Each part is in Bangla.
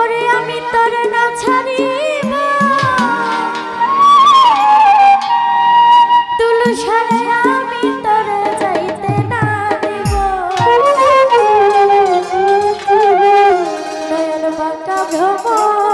ওরে আমি তোর না ছাড়িব তুলসারে আমি তোর যাইতে না দিব। দয়াল বাঁকা ভ্রমণ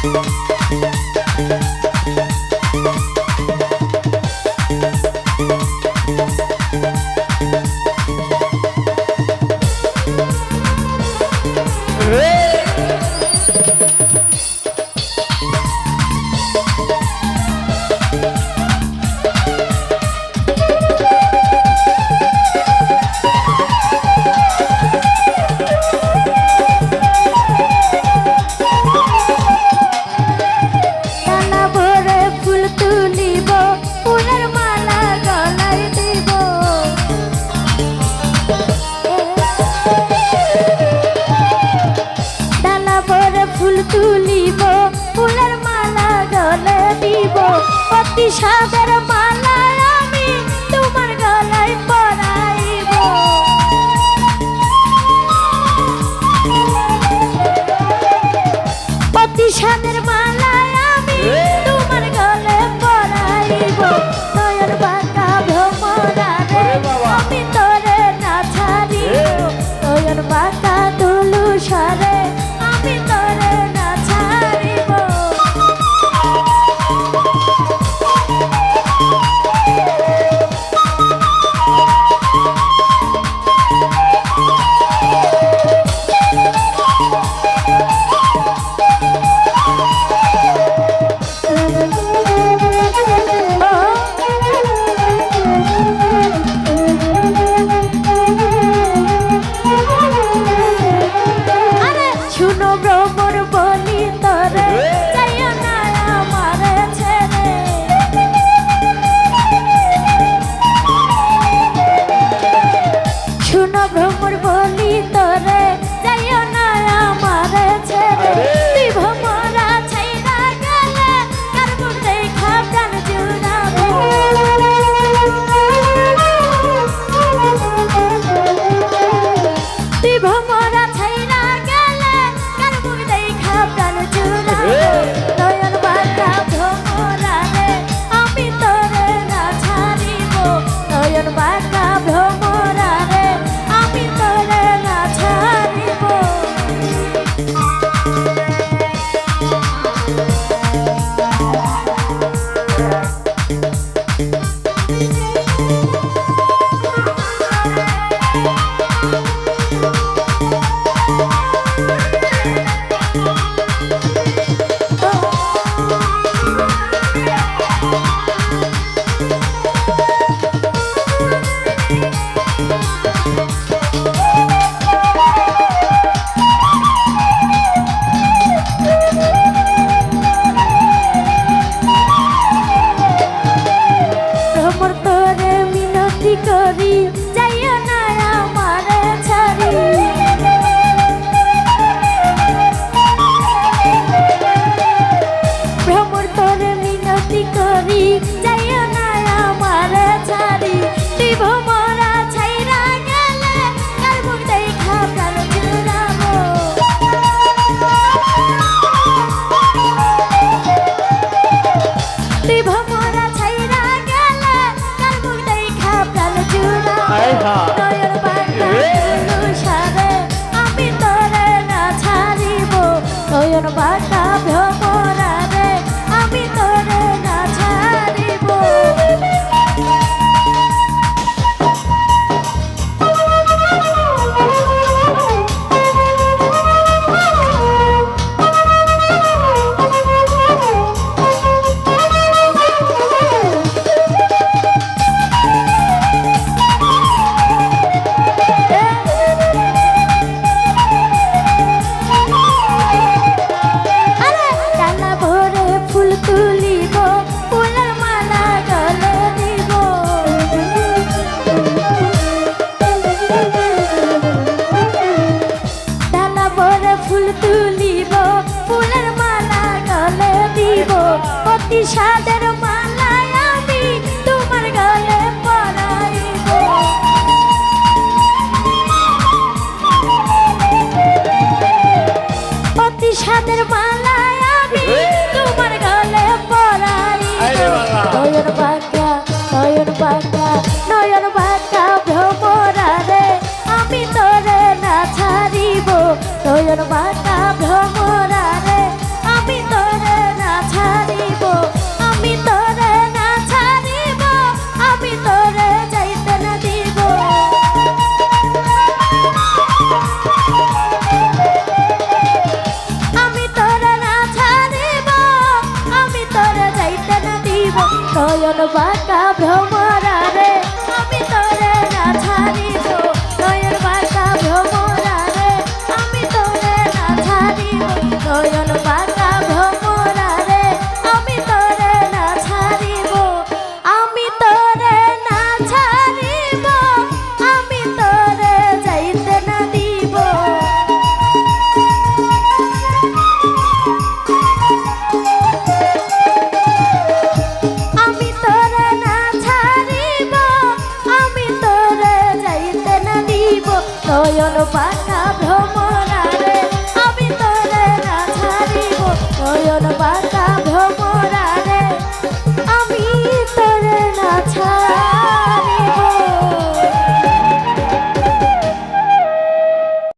Hey! সাগর মা শোনো ভ্রমর বলি বাঁকা নয়ন বাঁকা ভ্রমরা রে আমি তোরে না ছাড়িব। নয়ন বাঁকা নয়ন পানা ভ্রম